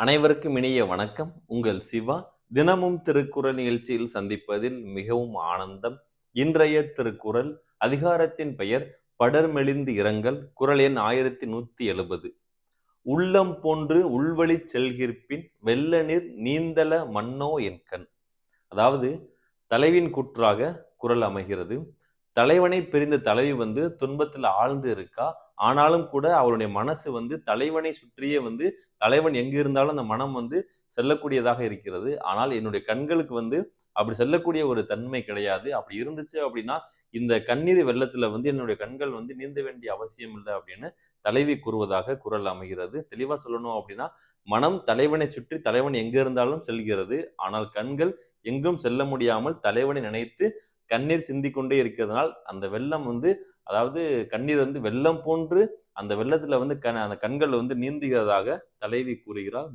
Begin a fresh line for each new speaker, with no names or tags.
அனைவருக்கும் இனிய வணக்கம். உங்கள் சிவா. தினமும் திருக்குறள் நிகழ்ச்சியில் சந்திப்பதில் மிகவும் ஆனந்தம். இன்றைய திருக்குறள் அதிகாரத்தின் பெயர் படர்மெலிந்து இரங்கல் குரல் எண் ஆயிரத்தி நூத்தி எழுபது. உள்ளம் போன்று உள்வழி செல்கிற்பின் வெள்ள நீர் நீந்தல மன்னோ என்கண் அதாவது தலைவின் குற்றாக குரல் அமைகிறது. தலைவனை பிரிந்த தலைவி வந்து துன்பத்தில் ஆழ்ந்து இருக்கா? ஆனாலும் கூட அவருடைய மனசு வந்து தலைவனை சுற்றியே வந்து தலைவன் எங்க இருந்தாலும் அந்த மனம் வந்து செல்லக்கூடியதாக இருக்கிறது. ஆனால் என்னுடைய கண்களுக்கு வந்து அப்படி செல்லக்கூடிய ஒரு தன்மை கிடையாது. அப்படி இருந்துச்சு அப்படின்னா இந்த கண்ணீர் வெள்ளத்துல வந்து என்னுடைய கண்கள் வந்து நீந்த வேண்டிய அவசியம் இல்லை அப்படின்னு தலைவி கூறுவதாக குரல் அமைகிறது. தெளிவா சொல்லணும் அப்படின்னா மனம் தலைவனை சுற்றி தலைவன் எங்க இருந்தாலும் செல்கிறது. ஆனால் கண்கள் எங்கும் செல்ல முடியாமல் தலைவனை நினைத்து கண்ணீர் சிந்திக்கொண்டே இருக்கிறதுனால் அந்த வெள்ளம் வந்து அதாவது கண்ணீர் வந்து வெள்ளம் போன்று அந்த வெள்ளத்தில் வந்து கண் அந்த கண்கள் வந்து நீந்துகிறதாக தலைவி கூறுகிறார்